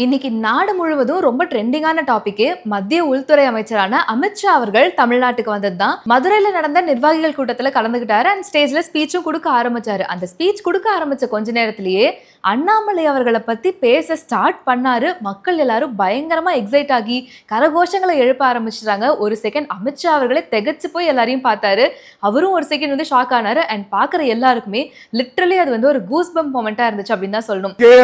இன்னைக்கு நாடு முழுவதும் ரொம்ப ட்ரெண்டிங்கான டாபிக்கு மத்திய உள்துறை அமைச்சரான அமித்ஷா அவர்கள் தமிழ்நாட்டுக்கு வந்தது தான் மதுரையில நடந்த நிர்வாகிகள் கூட்டத்துல கலந்துகிட்டாரு. அண்ட் ஸ்டேஜ்ல ஸ்பீச்சும் கொடுக்க ஆரம்பிச்சாரு. அந்த ஸ்பீச் கொடுக்க ஆரம்பிச்ச கொஞ்ச நேரத்திலேயே அண்ணாமலை அவர்களை பத்தி பேச ஸ்டார்ட் பண்ணாரு. மக்கள் எல்லாரும் பயங்கரமா எக்ஸைட் ஆகி கரகோஷங்களை எழுப்ப ஆரம்பிச்சிட்டாங்க. ஒரு செகண்ட் அமித்ஷா அவர்களே திகைச்சு போய் எல்லாரையும் பார்த்தாரு. அவரும் ஒரு செகண்ட் வந்து ஷாக் ஆனாரு. அண்ட் பாக்குற எல்லாருக்குமே லிட்ரலி அது வந்து ஒரு கூஸ் பம்ப் மொமெண்டா இருந்துச்சு அப்படின்னு தான் சொல்லணும். के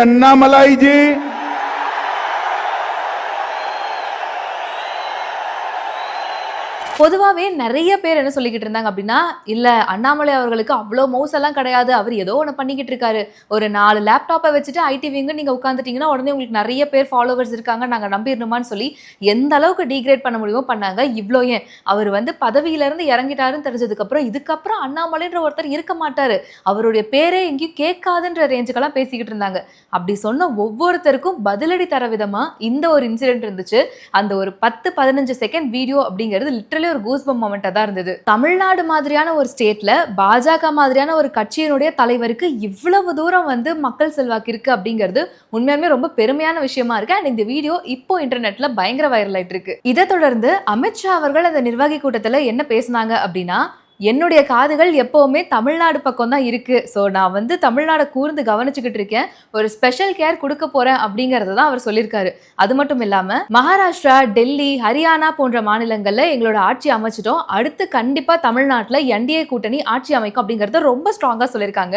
பொதுவாகவே நிறைய பேர் என்ன சொல்லிக்கிட்டு இருந்தாங்க அப்படின்னா இல்லை அண்ணாமலை அவர்களுக்கு அவ்வளோ மவுஸ் எல்லாம் கிடையாது. அவர் ஏதோ ஒன்று பண்ணிக்கிட்டு இருக்காரு. ஒரு நாலு லேப்டாப்பை வச்சுட்டு ஐடி விங்கு நீங்கள் உட்காந்துட்டீங்கன்னா உடனே உங்களுக்கு நிறைய பேர் ஃபாலோவர்ஸ் இருக்காங்க. நாங்கள் நம்பிடணுமான்னு சொல்லி எந்த அளவுக்கு டீக்ரேட் பண்ண முடியுமோ பண்ணாங்க. இவ்வளோ ஏன்? அவர் வந்து பதவியிலேருந்து இறங்கிட்டாருன்னு தெரிஞ்சதுக்கப்புறம் இதுக்கப்புறம் அண்ணாமலைன்ற ஒருத்தர் இருக்க மாட்டார். அவருடைய பேரே எங்கேயும் கேட்காதுன்ற ரேஞ்சுக்கெல்லாம் பேசிக்கிட்டு இருந்தாங்க. அப்படி சொன்ன ஒவ்வொருத்தருக்கும் பதிலடி தர விதமாக இந்த ஒரு இன்சிடென்ட் இருந்துச்சு. அந்த ஒரு பத்து பதினஞ்சு செகண்ட் வீடியோ அப்படிங்கிறது லிட்டரலி ஒரு கூஸ்பம் மொமெண்ட்டாக தான் இருந்தது. தமிழ்நாடு மாதிரியான ஒரு ஸ்டேட்ல பாஜக மாதிரியான ஒரு கட்சியினுடைய தலைவருக்கு இவ்வளவு தூரம் வந்து மக்கள் செல்வாக்கு இருக்கு அப்படிங்கிறது உண்மையாலுமே ரொம்ப பெருமையான விஷயமா இருக்கு. அண்ட் இந்த வீடியோ இப்போ இன்டர்நெட்ல பயங்கர வைரல் ஆயிட்டு இருக்கு. இதை தொடர்ந்து அமித்ஷா அவர்கள் அந்த நிர்வாகி கூட்டத்தில் என்ன பேசினாங்க அப்படின்னா என்னுடைய காதுகள் எப்போவுமே தமிழ்நாடு பக்கம் தான் இருக்குது ஸோ நான் வந்து தமிழ்நாடை கூர்ந்து கவனிச்சுக்கிட்டு இருக்கேன். ஒரு ஸ்பெஷல் கேர் கொடுக்க போகிறேன் அப்படிங்கிறத தான் அவர் சொல்லியிருக்காரு. அது மட்டும் இல்லாமல் மகாராஷ்டிரா டெல்லி ஹரியானா போன்ற மாநிலங்களில் எங்களோட ஆட்சி அமைச்சிட்டோம். அடுத்து கண்டிப்பாக தமிழ்நாட்டில் என்டிஏ கூட்டணி ஆட்சி அமைக்கும் அப்படிங்கிறத ரொம்ப ஸ்ட்ராங்காக சொல்லியிருக்காங்க.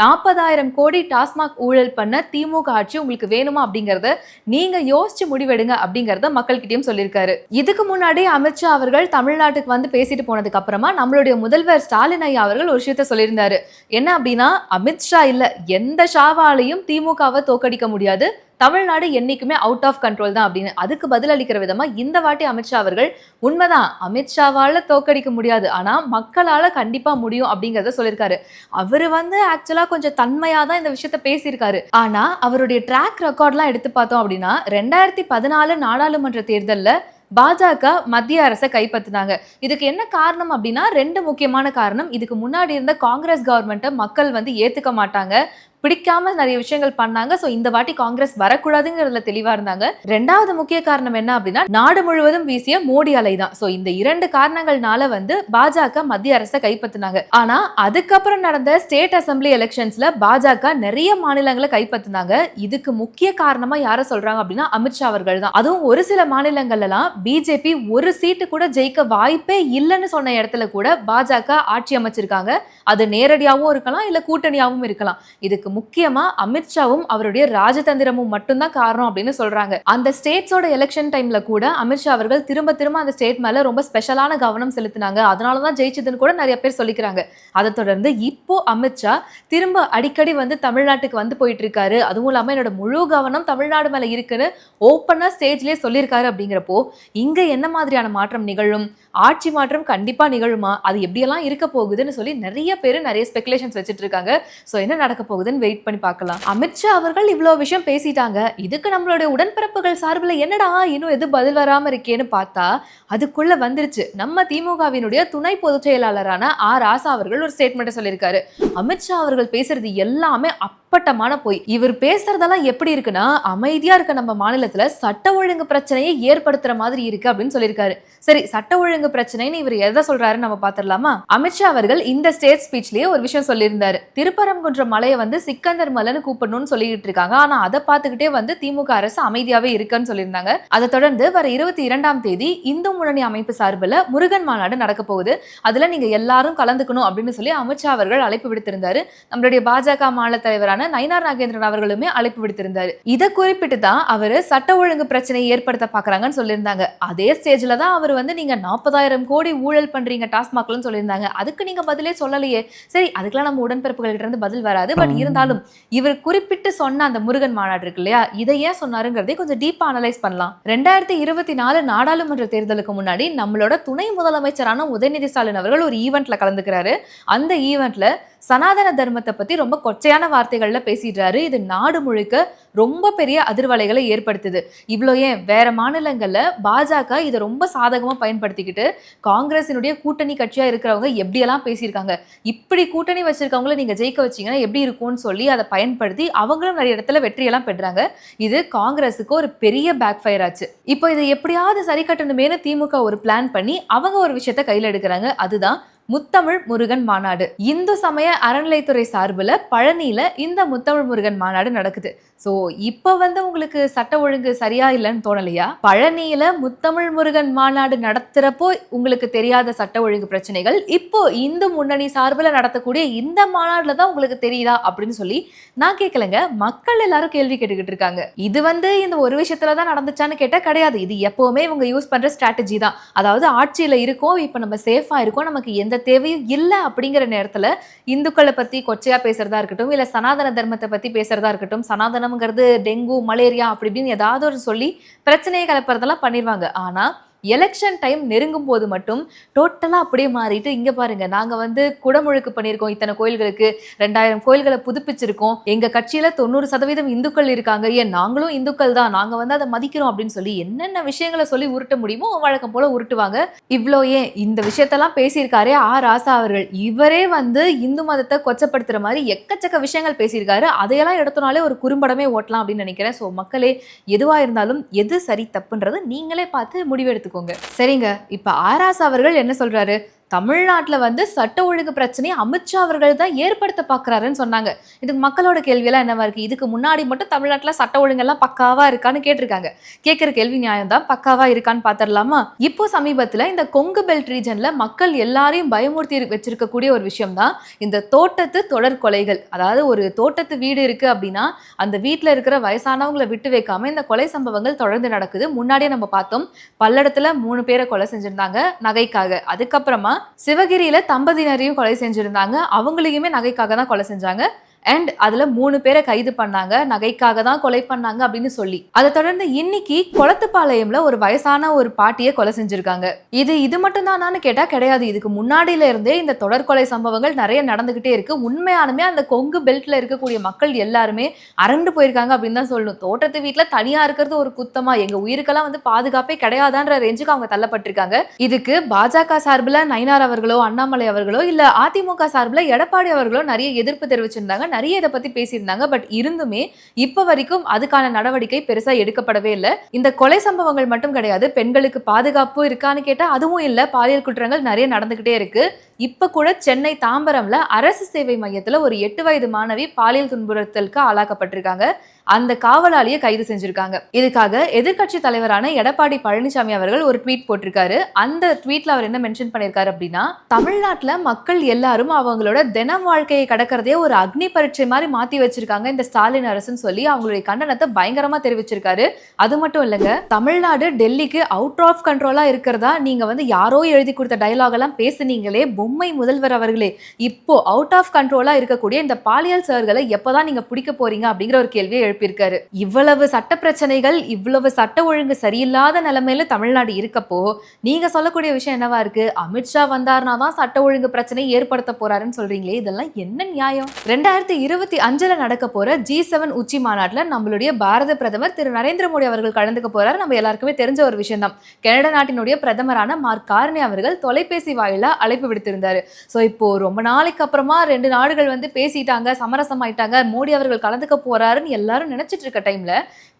நாற்பதாயிரம் கோடி டாஸ்மாக் ஊழல் பண்ண திமுக ஆட்சி உங்களுக்கு வேணுமா அப்படிங்கிறத நீங்கள் யோசிச்சு முடிவெடுங்க அப்படிங்கிறத மக்கள்கிட்டயும் சொல்லியிருக்காரு. இதுக்கு முன்னாடி அமித்ஷா அவர்கள் தமிழ்நாட்டுக்கு வந்து பேசிட்டு போனதுக்கு அப்புறமா நம்மளுடைய முதல்வர் ஸ்டாலின் ஐயா அவர்கள் ஒரு விஷயத்த சொல்லியிருந்தாரு. என்ன அப்படின்னா அமித்ஷா இல்ல எந்த ஷாவாலையும் திமுகவை தோக்கடிக்க முடியாது. தமிழ்நாடு என்னைக்குமே அவுட் ஆஃப் கண்ட்ரோல் தான் அப்படின்னு. அதுக்கு பதில் அளிக்கிற விதமா இந்த வாட்டி அமித்ஷா அவர்கள் உண்மைதான் அமித்ஷாவால தோக்கடிக்க முடியாது. ஆனா மக்களால கண்டிப்பா முடியும் அப்படிங்கறத சொல்லியிருக்காரு. அவரு வந்து ஆக்சுவலா கொஞ்சம் தன்மையா தான் இந்த விஷயத்த பேசியிருக்காரு. ஆனா அவருடைய ட்ராக் ரெக்கார்ட்லாம் எடுத்து பார்த்தோம் அப்படின்னா ரெண்டாயிரத்தி பதினாலு நாடாளுமன்ற தேர்தல்ல பாஜக மத்திய அரசை கைப்பற்றினாங்க. இதுக்கு என்ன காரணம் அப்படின்னா ரெண்டு முக்கியமான காரணம். இதுக்கு முன்னாடி இருந்த காங்கிரஸ் கவர்மெண்ட்டை மக்கள் வந்து ஏத்துக்க மாட்டாங்க. பிடிக்காம நிறைய விஷயங்கள் பண்ணாங்க. ஸோ இந்த வாட்டி காங்கிரஸ் வரக்கூடாதுங்கிறதுல தெளிவா இருந்தாங்க. ரெண்டாவது முக்கிய காரணம் என்ன அப்படின்னா நாடு முழுவதும் வீசிய மோடி அலை தான். ஸோ இந்த இரண்டு காரணங்கள்னால வந்து பாஜக மத்திய அரசை கைப்பற்றினாங்க ஆனா அதுக்கப்புறம் நடந்த ஸ்டேட் அசம்பிளி எலெக்ஷன்ஸ்ல பாஜக நிறைய மாநிலங்களை கைப்பற்றினாங்க இதுக்கு முக்கிய காரணமா யார சொல்றாங்க அப்படின்னா அமித்ஷா அவர்கள் தான். அதுவும் ஒரு சில மாநிலங்கள்லாம் பிஜேபி ஒரு சீட்டு கூட ஜெயிக்க வாய்ப்பே இல்லைன்னு சொன்ன இடத்துல கூட பாஜக ஆட்சி அமைச்சிருக்காங்க. அது நேரடியாகவும் இருக்கலாம் இல்ல கூட்டணியாகவும் இருக்கலாம். இதுக்கு முக்கியமா அமித்ஷாவும் அவருடைய ராஜதந்திரமும் மட்டும்தான் காரணம் அப்படின்னு சொல்றாங்க. அந்த ஸ்டேட்ஸோட எலெக்ஷன் டைம்ல கூட அமித்ஷா அவர்கள் திரும்ப திரும்ப அந்த ஸ்டேட் மேல ரொம்ப ஸ்பெஷலான கவனம் செலுத்தினாங்க. அதனாலதான் ஜெயிச்சதுன்னு கூட நிறைய பேர் சொல்லிக்கிறாங்க. அதை தொடர்ந்து இப்போ அமித்ஷா திரும்ப அடிக்கடி வந்து தமிழ்நாட்டுக்கு வந்து போயிட்டு இருக்காரு அதுவும் இல்லாம என்னோட முழு கவனம் தமிழ்நாடு மேல இருக்குன்னு ஓப்பனா ஸ்டேஜ்லயே சொல்லியிருக்காரு அப்படிங்கிறப்போ இங்க என்ன மாதிரியான மாற்றம் நிகழும்? ஆட்சி மாற்றம் கண்டிப்பா நிகழுமா? அது எப்படியெல்லாம் இருக்க போகுதுன்னு சொல்லி நிறைய பேர் நிறைய ஸ்பெகுலேஷன்ஸ் வச்சுட்டு இருக்காங்க ஸோ என்ன நடக்க போகுதுன்னு வெயிட் பண்ணி பார்க்கலாம். அமித்ஷா அவர்கள் இவ்வளோ விஷயம் பேசிட்டாங்க. இதுக்கு நம்மளுடைய உடன்பிறப்புகள் சார்பில் என்னடா இன்னும் எது பதில் வராமல் இருக்கேன்னு பார்த்தா அதுக்குள்ளே வந்துருச்சு. நம்ம திமுகவினுடைய துணை பொதுச் செயலாளரான ஆர் ராசா அவர்கள் ஒரு ஸ்டேட்மெண்ட்டை சொல்லியிருக்காரு. அமித்ஷா அவர்கள் பேசுறது எல்லாமே அப்பட்டமான பொய். இவர் பேசுறதெல்லாம் எப்படி இருக்குன்னா அமைதியா இருக்க நம்ம மாநிலத்துல சட்ட ஒழுங்கு பிரச்சனையை ஏற்படுத்துற மாதிரி இருக்கு அப்படின்னு சொல்லியிருக்காரு. சரி சட்ட ஒழுங்கு பிரச்சனைன்னு இவர் எதை சொல்றாருன்னு நம்ம பாத்திரலாமா அமித்ஷா அவர்கள் இந்த ஸ்டேட் ஸ்பீச்லயே ஒரு விஷயம் சொல்லியிருந்தாரு. திருப்பரங்குன்ற மலையை வந்து சிக்கந்தர் மலைன்னு கூப்பிடணும்னு சொல்லிட்டு இருக்காங்க. ஆனா அதை பார்த்துக்கிட்டே வந்து திமுக அரசு அமைதியாவே இருக்குன்னு சொல்லியிருந்தாங்க. அதை தொடர்ந்து வர இருபத்தி இரண்டாம் தேதி இந்து முன்னணி அமைப்பு சார்பில் முருகன் மாநாடு நடக்க போகுது. அதுல நீங்க எல்லாரும் கலந்துக்கணும் அப்படின்னு சொல்லி அமித்ஷா அவர்கள் அழைப்பு விடுத்திருந்தாரு. நம்மளுடைய பாஜக மாநில தலைவரான நயினார் நாகேந்திரன் அவர்களுமே அழைப்பு விடுத்திருந்தாரு. இதை குறிப்பிட்டு தான் அவர் சட்ட ஒழுங்கு பிரச்சனையை ஏற்படுத்த பாக்குறாங்கன்னு சொல்லியிருந்தாங்க. அதே ஸ்டேஜ்ல தான் அவர் வந்து நீங்க நாற்பதாயிரம் கோடி ஊழல் பண்றீங்க டாஸ்மாக்லன்னு சொல்லியிருந்தாங்க. அதுக்கு நீங்க பதிலே சொல்லலையே. சரி அதுக்கெல்லாம் நம்ம உடன்பிறப்புகள்கிட்ட இருந்து பதில் வராது. பட் இருந்தாலும் இவர் குறிப்பிட்டு சொன்ன அந்த முருகன் மாநாடு இருக்கு இல்லையா? இதை ஏன் சொன்னாருங்கிறதை கொஞ்சம் டீப்பா அனலைஸ் பண்ணலாம். ரெண்டாயிரத்தி இருபத்தி நாலு நாடாளுமன்ற தேர்தலுக்கு முன்னாடி நம்மளோட துணை முதலமைச்சரான உதயநிதி ஸ்டாலின் அவர்கள் ஒரு ஈவெண்ட்ல கலந்துக்கிறாரு. அந்த ஈவெண்ட்ல சனாதன தர்மத்தை பத்தி ரொம்ப கொச்சையான வார்த்தைகள்ல பேசிடுறாரு. இது நாடு முழுக்க ரொம்ப பெரிய அதிர்வலைகளை ஏற்படுத்துது. இவ்வளோ ஏன்? வேற மாநிலங்கள்ல பாஜக இதை ரொம்ப சாதகமா பயன்படுத்திக்கிட்டு காங்கிரசினுடைய கூட்டணி கட்சியா இருக்கிறவங்க எப்படியெல்லாம் பேசியிருக்காங்க? இப்படி கூட்டணி வச்சிருக்கவங்கள நீங்க ஜெயிக்க வச்சிங்கன்னா எப்படி இருக்கும்னு சொல்லி அதை பயன்படுத்தி அவங்களும் நிறைய இடத்துல வெற்றியெல்லாம் பெற்றாங்க. இது காங்கிரஸுக்கு ஒரு பெரிய பேக் ஃபயர் ஆச்சு. இப்போ இதை எப்படியாவது சரி கட்டணுமேனு திமுக ஒரு பிளான் பண்ணி அவங்க ஒரு விஷயத்த கையில் எடுக்கிறாங்க. அதுதான் முத்தமிழ் முருகன் மாநாடு. இந்து சமய அறநிலைத்துறை சார்பில் பழனியில் இந்த முத்தமிழ் முருகன் மாநாடு நடக்குது. ஸோ இப்போ வந்து உங்களுக்கு சட்ட ஒழுங்கு சரியா இல்லைன்னு தோணலையா? பழனியில் முத்தமிழ் முருகன் மாநாடு நடத்துகிறப்போ உங்களுக்கு தெரியாத சட்ட ஒழுங்கு பிரச்சனைகள் இப்போ இந்து முன்னணி சார்பில் நடத்தக்கூடிய இந்த மாநாடுல தான் உங்களுக்கு தெரியுதா அப்படின்னு சொல்லி நான் கேட்கலங்க மக்கள் எல்லாரும் கேள்வி கேட்டுக்கிட்டு இருக்காங்க. இது வந்து இந்த ஒரு விஷயத்துல தான் நடந்துச்சான்னு கேட்டால் கிடையாது. இது எப்போவுமே இவங்க யூஸ் பண்ணுற ஸ்ட்ராட்டஜி தான். அதாவது ஆட்சியில் இருக்கோம் இப்போ நம்ம சேஃபாக இருக்கோம் நமக்கு எந்த தேவையும் இல்லை அப்படிங்கிற நேரத்துல இந்துக்களை பத்தி கொச்சையா பேசுறதா இருக்கட்டும் இல்ல சனாதன தர்மத்தை பத்தி பேசுறதா இருக்கட்டும் சனாதனம்ங்கிறது டெங்கு மலேரியா அப்படி இப்படின்னு ஏதாவது ஒரு சொல்லி பிரச்சனையை கலப்புறதெல்லாம் பண்ணிடுவாங்க ஆனா எலெக்ஷன் டைம் நெருங்கும் போது மட்டும் டோட்டலாக அப்படியே மாறிட்டு இங்கே பாருங்கள் நாங்கள் வந்து குடமுழுக்கு பண்ணியிருக்கோம். இத்தனை கோயில்களுக்கு ரெண்டாயிரம் கோயில்களை புதுப்பிச்சிருக்கோம். எங்கள் கட்சியில் தொண்ணூறு சதவீதம் இந்துக்கள் இருக்காங்க. ஏன் நாங்களும் இந்துக்கள் தான். நாங்கள் வந்து அதை மதிக்கிறோம் அப்படின்னு சொல்லி என்னென்ன விஷயங்களை சொல்லி உருட்ட முடியுமோ வழக்கம் போல உருட்டுவாங்க. இவ்வளோ ஏன் இந்த விஷயத்தெல்லாம் பேசியிருக்காரே ஆ. ராசா அவர்கள். இவரே வந்து இந்து மதத்தை கொச்சப்படுத்துகிற மாதிரி எக்கச்சக்க விஷயங்கள் பேசியிருக்காரு. அதையெல்லாம் எடுத்தனாலே ஒரு குறும்படமே ஓட்டலாம் அப்படின்னு நினைக்கிறேன். ஸோ மக்களே எதுவாக இருந்தாலும் எது சரி தப்புன்றது நீங்களே பார்த்து எடுத்துக்கோங்க. சரிங்க. இப்போ ஆராஸ் அவர்கள் என்ன சொல்றாரு? தமிழ்நாட்டில் வந்து சட்ட ஒழுங்கு பிரச்சனையை அமித்ஷா அவர்கள் தான் ஏற்படுத்த பார்க்குறாருன்னு சொன்னாங்க. இதுக்கு மக்களோட கேள்வியெல்லாம் என்னவா இருக்குது இதுக்கு முன்னாடி மட்டும் தமிழ்நாட்டில் சட்ட ஒழுங்கெல்லாம் பக்காவாக இருக்கான்னு கேட்டிருக்காங்க. கேட்குற கேள்வி நியாயம் தான் பக்காவாக இருக்கான்னு பார்த்துடலாமா இப்போ சமீபத்தில் இந்த கொங்கு பெல்ட் ரீஜனில் மக்கள் எல்லாரையும் பயமுறுத்தி வச்சிருக்கக்கூடிய ஒரு விஷயம் தான் இந்த தோட்டத்து தொடர் கொலைகள். அதாவது ஒரு தோட்டத்து வீடு இருக்குது அப்படின்னா அந்த வீட்டில் இருக்கிற வயசானவங்களை விட்டு வைக்காம இந்த கொலை சம்பவங்கள் தொடர்ந்து நடக்குது. முன்னாடியே நம்ம பார்த்தோம் பல்லடத்தில் மூணு பேரை கொலை செஞ்சிருந்தாங்க நகைக்காக. அதுக்கப்புறமா சிவகிரியில தம்பதியினரையும் கொலை செஞ்சிருந்தாங்க. அவங்களையுமே நகைக்காக தான் கொலை செஞ்சாங்க. அண்ட் அதுல மூணு பேரை கைது பண்ணாங்க. நகைக்காக தான் கொலை பண்ணாங்க அப்படின்னு சொல்லி. அதை தொடர்ந்து இன்னைக்கு குளத்துப்பாளையம்ல ஒரு வயசான ஒரு பாட்டியை கொலை செஞ்சிருக்காங்க. இது இது மட்டும் தானான்னு கேட்டா கிடையாது. இதுக்கு முன்னாடியில இருந்தே இந்த தொடர் கொலை சம்பவங்கள் நிறைய நடந்துகிட்டே இருக்கு. உண்மையானுமே அந்த கொங்கு பெல்ட்ல இருக்கக்கூடிய மக்கள் எல்லாருமே அரண்டு போயிருக்காங்க அப்படின்னு தான் சொல்லணும். தோட்டத்து வீட்டுல தனியா இருக்கிறது ஒரு குத்தமா எங்க உயிருக்கெல்லாம் வந்து பாதுகாப்பே கிடையாதான்ற ரேஞ்சுக்கு அவங்க தள்ளப்பட்டிருக்காங்க. இதுக்கு பாஜக சார்பில் நயினார் அவர்களோ அண்ணாமலை அவர்களோ இல்ல அதிமுக சார்பில் எடப்பாடி அவர்களோ நிறைய எதிர்ப்பு தெரிவிச்சிருந்தாங்க. நிறைய இதை பத்தி பேசியிருந்தாங்க. பட் இருந்துமே இப்ப வரைக்கும் அதுக்கான நடவடிக்கை பெருசா எடுக்கப்படவே இல்லை. இந்த கொலை சம்பவங்கள் மட்டும் கிடையாது. பெண்களுக்கு பாதுகாப்பு இருக்கான்னு கேட்டா அதுவும் இல்ல. பாலியல் குற்றங்கள் நிறைய நடந்துகிட்டே இருக்கு. இப்போ கூட சென்னை தாம்பரம்ல அரசு சேவை மையத்துல ஒரு எட்டு வயது மாணவி பாலியல் துன்புறுத்தலுக்கு ஆளாக்கப்பட்டிருக்காங்க. அந்த காவலாளியை கைது செஞ்சிருக்காங்க. இதுக்காக எதிர்க்கட்சி தலைவரான எடப்பாடி பழனிசாமி அவர்கள் ஒரு ட்வீட் போட்டிருக்காரு. அந்த ட்வீட்ல அவர் என்ன மென்ஷன் பண்ணியிருக்காரு அப்படின்னா தமிழ்நாட்டில் மக்கள் எல்லாரும் அவங்களோட தினம் வாழ்க்கையை கடக்கிறதே ஒரு அக்னி பரீட்சை மாதிரி மாத்தி வச்சிருக்காங்க இந்த ஸ்டாலின் அரசுன்னு சொல்லி அவங்களுடைய கண்டனத்தை பயங்கரமா தெரிவிச்சிருக்காரு. அது மட்டும் இல்லைங்க தமிழ்நாடு டெல்லிக்கு அவுட் ஆஃப் கண்ட்ரோலா இருக்கிறதா நீங்க வந்து யாரோ எழுதி கொடுத்த டயலாக் எல்லாம் பேசுனீங்களே பொம்மை முதல்வர் அவர்களே இப்போ அவுட் ஆஃப் கண்ட்ரோலா இருக்கக்கூடிய இந்த பாலியல் சர்களை எப்பதான் நீங்க பிடிக்க போறீங்க அப்படிங்கிற ஒரு கேள்வியை எழுப்பியிருக்காரு. இவ்வளவு சட்ட பிரச்சனைகள் இவ்வளவு சட்ட ஒழுங்கு சரியில்லாத நிலைமையில தமிழ்நாடு இருக்கப்போ நீங்க சொல்லக்கூடிய விஷயம் என்னவா இருக்கு? அமித்ஷா வந்தார்னா தான் சட்ட ஒழுங்கு பிரச்சனை ஏற்படுத்த போறாருன்னு சொல்றீங்களே இதெல்லாம் என்ன நியாயம்? ரெண்டாயிரத்தி இருபத்தி அஞ்சுல நடக்க போற ஜி செவன் உச்சி மாநாட்டுல நம்மளுடைய பாரத பிரதமர் திரு நரேந்திர மோடி அவர்கள் கலந்துக்க போறாரு. நம்ம எல்லாருக்குமே தெரிஞ்ச ஒரு விஷயம் தான் கனடா நாட்டினுடைய பிரதமரான மார்க் கார்னி அவர்கள் தொலைபேசி வாயிலா அழைப்பு விடுத்து ஸோ இப்போ ரொம்ப நாளைக்கு அப்புறமா ரெண்டு நாடுகள் வந்து பேசிட்டாங்க சமரசமாயிட்டாங்க. மோடி அவர்கள் கலந்துக்க போறாருன்னு எல்லாரும் நினைச்சிட்டு இருக்க டைம்ல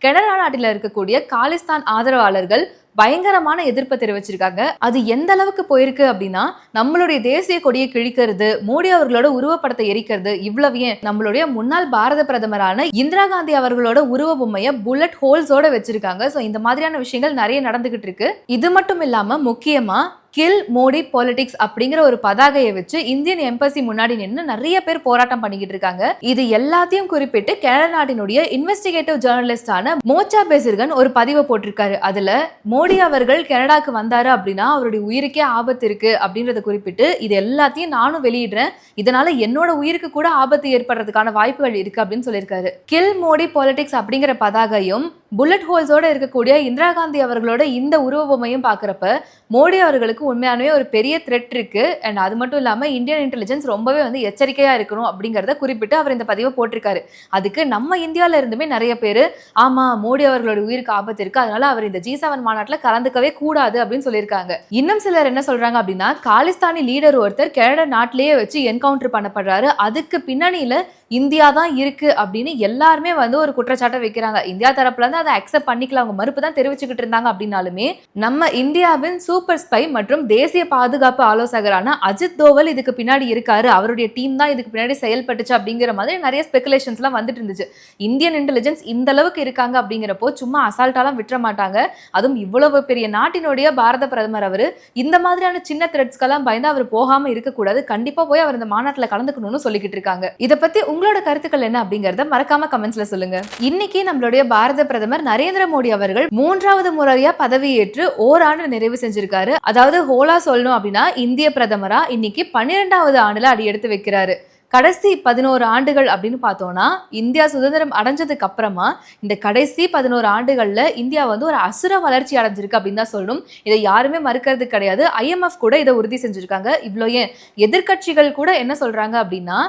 கனடா நாட்டில் இருக்கக்கூடிய காலிஸ்தான் ஆதரவாளர்கள் பயங்கரமான எதிர்ப்பை தெரிவிச்சிருக்காங்க. அது எந்த அளவுக்கு போயிருக்கு அப்படின்னா நம்மளுடைய தேசிய கொடியை கிழிக்கிறது மோடி அவர்களோட உருவப்படத்தை எரிக்கிறது இவ்வளவு ஏன் நம்மளுடைய முன்னாள் பாரத பிரதமரான இந்திரா காந்தி அவர்களோட உருவ பொம்மையை புல்லட் ஹோல்ஸோட வச்சிருக்காங்க. ஸோ இந்த மாதிரியான விஷயங்கள் நிறைய நடந்துகிட்டு இருக்கு. இது மட்டும் இல்லாம முக்கியமா கில் மோடி பாலிடிக்ஸ் அப்படிங்கிற ஒரு பதாகையை வச்சு இந்தியன் எம்பசி முன்னாடி நின்று நிறைய பேர் போராட்டம் பண்ணிக்கிட்டு இருக்காங்க. இது எல்லாத்தையும் குறிப்பிட்டு கேரள நாட்டினுடைய இன்வெஸ்டிகேட்டிவ் ஜேர்னலிஸ்டான மோச்சா பேசிர்கன் ஒரு பதிவை போட்டிருக்காரு. அதுல மோடி அவர்கள் கனடாக்கு வந்தாரு அப்படின்னா அவருடைய உயிருக்கே ஆபத்து இருக்கு அப்படின்றத குறிப்பிட்டு இது எல்லாத்தையும் நானும் வெளியிடுறேன். இதனால என்னோட உயிருக்கு கூட ஆபத்து ஏற்படுறதுக்கான வாய்ப்புகள் இருக்கு அப்படின்னு சொல்லியிருக்காரு. கில் மோடி பாலிடிக்ஸ் அப்படிங்கிற பதாகையும் புல்லட் ஹோல்ஸோட இருக்கக்கூடிய இந்திரா காந்தி அவர்களோட இந்த உருவ பொம்மையும் பார்க்குறப்ப மோடி அவர்களுக்கு இந்தியாவுக்கு உண்மையானவே ஒரு பெரிய த்ரெட் இருக்கு. அண்ட் அது மட்டும் இல்லாமல் இந்தியன் இன்டெலிஜென்ஸ் ரொம்பவே வந்து எச்சரிக்கையாக இருக்கணும் அப்படிங்கிறத குறிப்பிட்டு அவர் இந்த பதிவை போட்டிருக்காரு. அதுக்கு நம்ம இந்தியாவில இருந்துமே நிறைய பேர் ஆமா மோடி அவர்களோட உயிருக்கு ஆபத்து இருக்கு. அதனால அவர் இந்த ஜி செவன் மாநாட்டில் கலந்துக்கவே கூடாது அப்படின்னு சொல்லியிருக்காங்க. இன்னும் சிலர் என்ன சொல்றாங்க அப்படின்னா காலிஸ்தானி லீடர் ஒருத்தர் கனடா நாட்டிலேயே வச்சு என்கவுண்டர் பண்ணப்படுறாரு. அதுக்கு பின்னணியில இந்தியா தான் இருக்கு அப்படின்னு எல்லாருமே வந்து ஒரு குற்றச்சாட்டை வைக்கிறாங்க. இந்தியா தரப்புல இருந்து அதை அக்செப்ட் பண்ணிக்கல. அவங்க மறுப்பு தான் தெரிவிச்சுக்கிட்டு இருந்தாங்க அப்படின்னாலுமே நம்ம இந்தியாவின் சூப்பர் ஸ்பை மற்றும் தேசிய பாதுகாப்பு ஆலோசகரான அஜித் தோவல் இதுக்கு பின்னாடி இருக்காரு. அவருடைய டீம் தான் இதுக்கு பின்னாடி செயல்பட்டுச்சு அப்படிங்கிற மாதிரி நிறைய ஸ்பெகுலேஷன்ஸ்லாம் வந்துட்டு இருந்துச்சு. இந்தியன் இன்டெலிஜென்ஸ் இந்த அளவுக்கு இருக்காங்க அப்படிங்கிறப்போ சும்மா அசால்ட்டாலாம் விட்டுற மாட்டாங்க. அதுவும் இவ்வளவு பெரிய நாட்டினுடைய பாரத பிரதமர் அவர். இந்த மாதிரியான சின்ன த்ரெட்ஸ்க்கெல்லாம் பயந்து அவர் போகாம இருக்கக்கூடாது. கண்டிப்பா போய் அவர் இந்த மாநாட்டில் கலந்துக்கணும்னு சொல்லிக்கிட்டு இருக்காங்க. இதை பத்தி உங்களோட கருத்துக்கள் என்ன அப்படிங்கறத மறக்காம கமெண்ட்ஸ்ல சொல்லுங்க. இன்னைக்கு நம்மளுடைய பாரத பிரதமர் நரேந்திர மோடி அவர்கள் மூன்றாவது முறையா பதவியேற்று ஓராண்டு நிறைவு செஞ்சிருக்காரு. அதாவது ஹோலா சொல்லணும் அப்படின்னா இந்திய பிரதமரா இன்னைக்கு பன்னிரெண்டாவது ஆண்டுல அடி எடுத்து வைக்கிறாரு. கடைசி பதினோரு ஆண்டுகள் அப்படின்னு பார்த்தோம்னா இந்தியா சுதந்திரம் அடைஞ்சதுக்கு அப்புறமா இந்த கடைசி பதினோரு ஆண்டுகளில் இந்தியா வந்து ஒரு அசுர வளர்ச்சி அடைஞ்சிருக்கு அப்படின்னு தான் சொல்லணும். இதை யாருமே மறுக்கிறது கிடையாது. ஐஎம்எஃப் கூட இதை உறுதி செஞ்சுருக்காங்க. இவ்வளோ ஏன்? எதிர்க்கட்சிகள் கூட என்ன சொல்கிறாங்க அப்படின்னா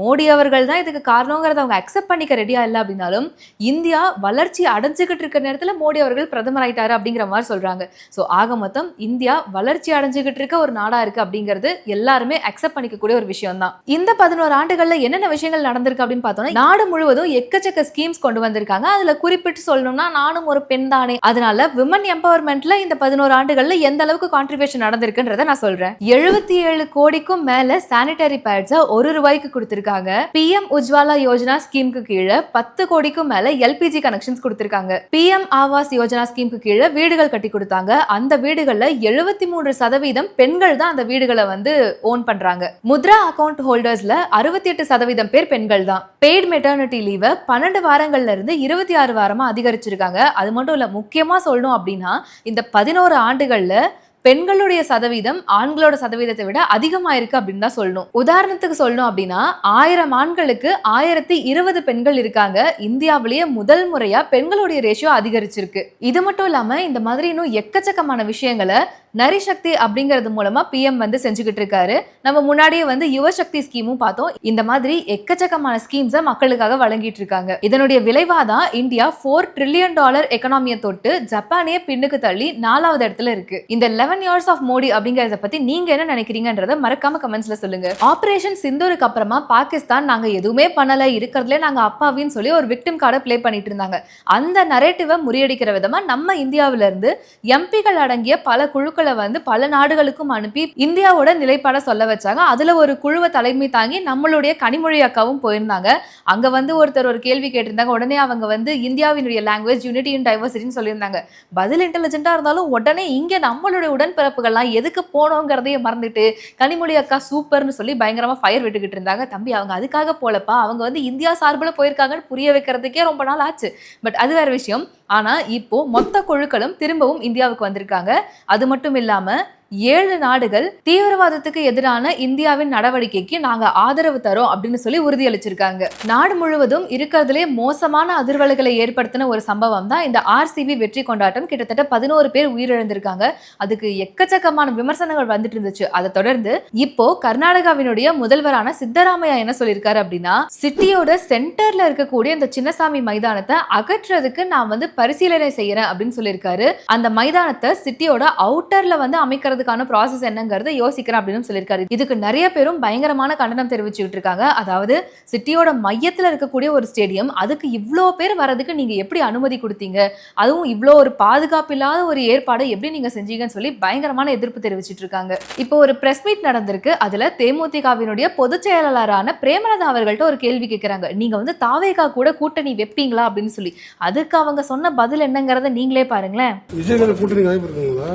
மோடி அவர்கள் தான் இதுக்கு காரணங்கிறத அவங்க அக்செப்ட் பண்ணிக்க ரெடியா இல்லை அப்படின்னாலும் இந்தியா வளர்ச்சி அடைஞ்சுக்கிட்டு இருக்கிற நேரத்தில் மோடி அவர்கள் பிரதமர் ஆயிட்டாரு அப்படிங்கிற மாதிரி சொல்றாங்க. ஸோ ஆக மொத்தம் இந்தியா வளர்ச்சி அடைஞ்சுக்கிட்டு இருக்க ஒரு நாடா இருக்கு அப்படிங்கிறது எல்லாருமே அக்செப்ட் பண்ணிக்கக்கூடிய ஒரு விஷயம் தான் இந்த பதினோரு ஆண்டுகள்ல என்னென்ன விஷயங்கள் நடந்திருக்கு அப்படின்னு பார்த்தோம்னா நாடு முழுவதும் எக்கச்சக்க ஸ்கீம்ஸ் கொண்டு வந்திருக்காங்க. அதுல குறிப்பிட்டு சொல்லணும்னா நானும் ஒரு பெண் தானே. அதனால விமன் எம்பவர்மெண்ட்ல இந்த பதினோரு ஆண்டுகள்ல எந்த அளவுக்கு கான்ட்ரிபியூஷன் நடந்திருக்குன்றத நான் சொல்றேன். எழுபத்தி ஏழு கோடிக்கும் மேல சானிடரி பேட்ஸை ஒரு ரூபாய்க்கு கொடுத்திருக்காங்க. பிஎம் உஜ்வாலா யோஜனா ஸ்கீமுக்கு கீழே பத்து கோடிக்கும் மேல எல்பிஜி கனெக்ஷன்ஸ் கொடுத்திருக்காங்க. பிஎம் ஆவாஸ் யோஜனா ஸ்கீமுக்கு கீழே வீடுகள் கட்டி கொடுத்தாங்க. அந்த வீடுகள்ல எழுபத்தி மூன்று சதவீதம் பெண்கள் தான் அந்த வீடுகளை வந்து ஓன் பண்றாங்க. முத்ரா அக்கவுண்ட் ஹோல்டர்ஸ்ல அறுபத்தி எட்டு சதவீதம் பேர் பெண்கள் தான். பெய்ட் மெட்டர்னிட்டி லீவை பன்னெண்டு வாரங்கள்ல இருந்து இருபத்தி ஆறு வாரமா அதிகரிச்சிருக்காங்க. அது மட்டும் இல்ல முக்கியமா சொல்லணும் அப்படின்னா இந்த பதினோரு ஆண்டுகள்ல பெண்களுடைய சதவீதம் ஆண்களோட சதவீதத்தை விட அதிகமா இருக்கு அப்படின்னு தான் சொல்லணும். உதாரணத்துக்கு சொல்லணும் அப்படின்னா ஆயிரம் ஆண்களுக்கு ஆயிரத்தி இருபது பெண்கள் இருக்காங்க. இந்தியாவிலேயே முதல் முறையா பெண்களுடைய ரேஷியோ அதிகரிச்சிருக்கு. இது மட்டும் இல்லாம இந்த மாதிரி இன்னும் எக்கச்சக்கமான விஷயங்களை நரிசக்தி அப்படிங்கிறது மூலமா பிஎம் வந்து செஞ்சுக்கிட்டு இருக்காரு. நம்ம முன்னாடியே வந்து யுவசக்தி ஸ்கீமும் பார்த்தோம். இந்த மாதிரி எக்கச்சக்கமான ஸ்கீம்ஸை மக்களுக்காக வழங்கிட்டு இருக்காங்க. இதனுடைய விளைவாதான் இந்தியா ஃபோர் ட்ரில்லியன் டாலர் எக்கனாமியை தொட்டு ஜப்பானே பின்னுக்கு தள்ளி நாலாவது இடத்துல இருக்கு. இந்த லெவன் இயர்ஸ் ஆஃப் மோடி அப்படிங்கறத பத்தி நீங்க என்ன நினைக்கிறீங்கன்றத மறக்காம கமெண்ட்ஸ்ல சொல்லுங்க. ஆபரேஷன் சிந்தூருக்கு அப்புறமா பாகிஸ்தான் நாங்க எதுவுமே பண்ணல இருக்கிறதுல நாங்க அப்பாவின்னு சொல்லி ஒரு விக்டிம் கார்டை பிளே பண்ணிட்டு இருந்தாங்க. அந்த நரேட்டிவை முறியடிக்கிற விதமா நம்ம இந்தியாவில இருந்து எம்பிகள் அடங்கிய பல குழுக்களை வந்து பல நாடுகளுக்கும் அனுப்பி இந்தியாவோட நிலைப்பாட சொல்ல வச்சாங்க. அதுல ஒரு குழுவை தலைமை தாங்கி நம்மளுடைய கனிமொழி அக்காவும் போயிருந்தாங்க. அங்க வந்து ஒருத்தர் ஒரு கேள்வி கேட்டிருந்தாங்க. உடனே அவங்க வந்து இந்தியாவினுடைய லாங்குவேஜ் யூனிட்டி அண்ட் டைவர்சிட்டின்னு சொல்லியிருந்தாங்க. பதில் இன்டெலிஜென்ட்டா இருந்தாலும் உடனே இங்க நம்மளுடைய உடன்பிறப்புகள்லாம் எதுக்கு போனோங்கிறதையே மறந்துட்டு கனிமொழி அக்கா சூப்பர்னு சொல்லி பயங்கரமாக ஃபயர் விட்டுக்கிட்டு இருந்தாங்க. தம்பி அவங்க அதுக்காக போலப்பா. அவங்க வந்து இந்தியா சார்பில் போயிருக்காங்கன்னு புரிய வைக்கிறதுக்கே ரொம்ப நாள் ஆச்சு. பட் அது வேற விஷயம். ஆனால் இப்போ மொத்த குழுக்களும் திரும்பவும் இந்தியாவுக்கு வந்திருக்காங்க. அது மட்டும் இல்லாமல் ஏழு நாடுகள் தீவிரவாதத்துக்கு எதிரான இந்தியாவின் நடவடிக்கைக்கு நாங்க ஆதரவு தரோம் அப்படின்னு சொல்லி உறுதியளிச்சிருக்காங்க. நாடு முழுவதும் இருக்கிறதுலே மோசமான அதிர்வலைகளை ஏற்படுத்தின ஒரு சம்பவம் தான் இந்த ஆர்சிபி வெற்றி கொண்டாட்டம். கிட்டத்தட்ட பதினோரு பேர் உயிரிழந்திருக்காங்க. அதுக்கு எக்கச்சக்கமான விமர்சனங்கள் வந்துட்டு இருந்துச்சு. அதை தொடர்ந்து இப்போ கர்நாடகாவினுடைய முதல்வரான சித்தராமையா என்ன சொல்லியிருக்காரு அப்படின்னா சிட்டியோட சென்டர்ல இருக்கக்கூடிய இந்த சின்னசாமி மைதானத்தை அகற்றுறதுக்கு நான் வந்து பரிசீலனை செய்யறேன் அப்படின்னு சொல்லியிருக்காரு. அந்த மைதானத்தை சிட்டியோட அவுட்டர்ல வந்து அமைக்கிறதுக்கான ப்ராசஸ் என்னங்கிறத யோசிக்கிறேன் அப்படின்னு சொல்லியிருக்காரு. இதுக்கு நிறைய பேரும் பயங்கரமான கண்டனம் தெரிவிச்சுக்கிட்டு இருக்காங்க. அதாவது சிட்டியோட மையத்தில் இருக்கக்கூடிய ஒரு ஸ்டேடியம் அதுக்கு இவ்வளோ பேர் வர்றதுக்கு நீங்க எப்படி அனுமதி கொடுத்தீங்க? அதுவும் இவ்வளோ ஒரு பாதுகாப்பு இல்லாத ஒரு ஏற்பாடை எப்படி நீங்க செஞ்சீங்கன்னு சொல்லி பயங்கரமான எதிர்ப்பு தெரிவிச்சிட்டு இருக்காங்க. இப்போ ஒரு பிரஸ் மீட் நடந்திருக்கு. அதுல தேமுதிகவினுடைய பொதுச் செயலாளரான பிரேமலதா அவர்கள்ட்ட ஒரு கேள்வி கேட்குறாங்க நீங்க வந்து தாவேகா கூட கூட்டணி வைப்பீங்களா? அப்படின்னு சொல்லி. அதுக்கு அவங்க சொன்ன பதில் என்னங்கிறத நீங்களே பாருங்களேன். கூட்டணி வாய்ப்பு இருக்குங்களா?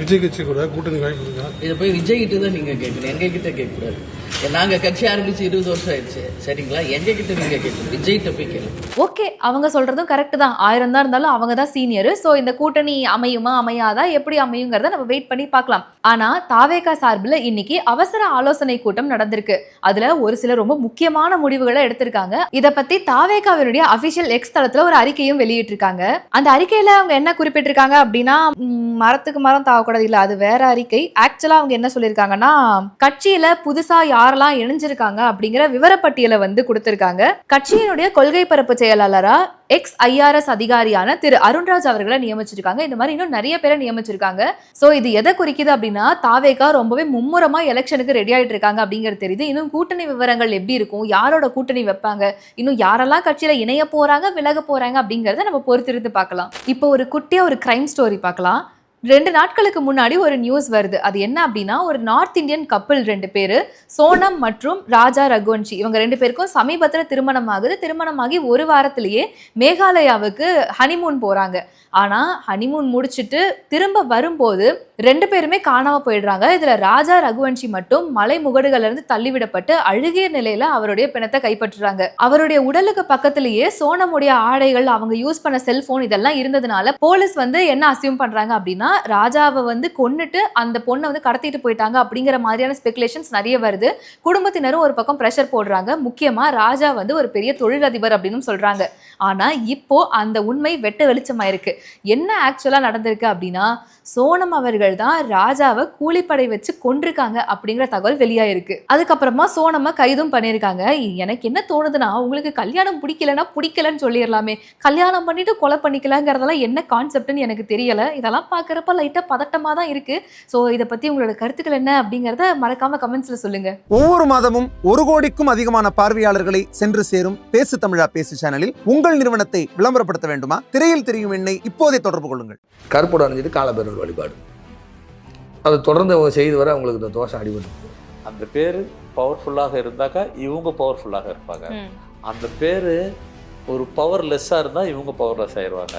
விஜய் கட்சி கூட கூட்டணி வாய்ப்பு இருக்கா இதை போய் விஜய் கிட்ட தான் நீங்க கேட்கணும். எங்க கிட்ட கேட்கக்கூடாது நாங்க கட்சி ஆரம்பிச்சு இருபது வருஷம் ஆயிடுச்சு. சரிங்களா? எங்க கிட்ட நீங்க கேட்கணும். விஜய் கிட்ட போய் கேளுங்க. ஓகே அவங்க சொல்றதும் கரெக்ட் தான். ஆயிரம் தான் இருந்தாலும் அவங்க தான் சீனியர் ஸோ இந்த கூட்டணி அமையுமா அமையாதா எப்படி அமையுங்கிறத நம்ம வெயிட் பண்ணி பார்க்கலாம். ஆனா தாவேகா சார்பில் இன்னைக்கு அவசர ஆலோசனை கூட்டம் நடந்திருக்கு. அதுல ஒரு சில ரொம்ப முக்கியமான முடிவுகளை எடுத்திருக்காங்க. இத பத்தி தாவேகாவினுடைய அபிஷியல் எக்ஸ் தளத்துல ஒரு அறிக்கையும் வெளியிட்டிருக்காங்க. அந்த அறிக்கையில அவங்க என்ன குறிப்பிட்டிருக்காங்க அப்படின்னா மரத்துக்கு மரம் தாவ ஆகக்கூடாது இல்லை அது வேற அறிக்கை. ஆக்சுவலாக அவங்க என்ன சொல்லியிருக்காங்கன்னா கட்சியில புதுசா யாரெல்லாம் இணைஞ்சிருக்காங்க அப்படிங்கிற விவரப்பட்டியலை வந்து கொடுத்திருக்காங்க. கட்சியினுடைய கொள்கை பரப்பு செயலாளரா எக்ஸ் ஐஆர்எஸ் அதிகாரியான திரு அருண்ராஜ் அவர்களை நியமிச்சிருக்காங்க. இந்த மாதிரி இன்னும் நிறைய பேரை நியமிச்சிருக்காங்க. ஸோ இது எதை குறிக்குது அப்படின்னா தாவேகா ரொம்பவே மும்முரமா எலெக்ஷனுக்கு ரெடி ஆயிட்டு இருக்காங்க அப்படிங்கிறது தெரியுது. இன்னும் கூட்டணி விவரங்கள் எப்படி இருக்கும்? யாரோட கூட்டணி வைப்பாங்க? இன்னும் யாரெல்லாம் கட்சியில இணைய போறாங்க விலக போறாங்க அப்படிங்கறத நம்ம பொறுத்திருந்து பார்க்கலாம். இப்போ ஒரு குட்டியா ஒரு கிரைம் ஸ்டோரி பார்க்கலாம். ரெண்டு நாட்களுக்கு முன்னாடி ஒரு நியூஸ் வருது. அது என்ன அப்படின்னா ஒரு நார்த் இந்தியன் கப்பிள் ரெண்டு பேர் சோனம் மற்றும் ராஜா ரகுவன்ஷி இவங்க ரெண்டு பேருக்கும் சமீபத்தில் திருமணம் ஆகுது. திருமணமாகி ஒரு வாரத்திலேயே மேகாலயாவுக்கு ஹனிமூன் போகிறாங்க ஆனால் ஹனிமூன் முடிச்சுட்டு திரும்ப வரும்போது ரெண்டு பேருமே காணாமல் போயிடுறாங்க. இதில் ராஜா ரகுவன்ஷி மட்டும் மலை முகடுகளிலிருந்து தள்ளிவிடப்பட்டு அழுகிய நிலையில் அவருடைய பிணத்தை கைப்பற்றுறாங்க. அவருடைய உடலுக்கு பக்கத்திலேயே சோனமுடைய ஆடைகள் அவங்க யூஸ் பண்ண செல்போன் இதெல்லாம் இருந்ததுனால போலீஸ் வந்து என்ன அசியூம் பண்ணுறாங்க அப்படின்னா ராஜாவை வந்து கொன்னுட்டு அந்த பொண்ணை வந்து கடத்திட்டு போயிட்டாங்க அப்படிங்கிற மாதிரியான ஸ்பெகுலேஷன்ஸ் நிறைய வருது. குடும்பத்தினரும் ஒரு பக்கம் ப்ரெஷர் போடுறாங்க. முக்கியமாக ராஜா வந்து ஒரு பெரிய தொழிலதிபர் அப்படின்னு சொல்கிறாங்க ஆனால் இப்போ அந்த உண்மை வெட்ட வெளிச்சமாயிருக்கு. என்ன ஆக்சுவலாக நடந்திருக்கு அப்படின்னா சோனம் அவர்கள் தான் ராஜாவை கூலிப்படை வச்சு கொண்டிருக்காங்க அப்படிங்கிற தகவல் வெளியாயிருக்கு. அதுக்கப்புறமா சோனமை கைதும் பண்ணியிருக்காங்க. எனக்கு என்ன தோணுதுன்னா உங்களுக்கு கல்யாணம் பிடிக்கலன்னா பிடிக்கலன்னு சொல்லிடலாமே. கல்யாணம் பண்ணிட்டு கொலை பண்ணிக்கலாங்கிறதெல்லாம் என்ன கான்செப்ட்னு எனக்கு தெரியல. இதெல்லாம் பார்க்குறப்ப லைட்டாக பதட்டமாக தான் இருக்கு. ஸோ இதை பற்றி உங்களோட கருத்துக்கள் என்ன அப்படிங்கிறத மறக்காம கமெண்ட்ஸில் சொல்லுங்க. ஒவ்வொரு மாதமும் ஒரு கோடிக்கும் அதிகமான பார்வையாளர்களை சென்று சேரும் பேசு தமிழா பேசு சேனலில் உங்கள் நிறுவனத்தை விளம்பரப்படுத்த வேண்டுமா? திரையில் தெரியும் எண்ணை இப்போதே தொடர்பு கொள்ளுங்கள். கருப்போட அணிஞ்சிட்டு காலபேரர் வழிபாடு. அதை தொடர்ந்து அவங்க செய்து வர அவங்களுக்கு இந்த தோஷம் அடிபட்டு அந்த பேர் பவர்ஃபுல்லாக இருந்தாக்கா இவங்க பவர்ஃபுல்லாக இருப்பாங்க. அந்த பேர் ஒரு பவர்லெஸ்ஸாக இருந்தால் இவங்க பவர்லெஸ் ஆயிடுவாங்க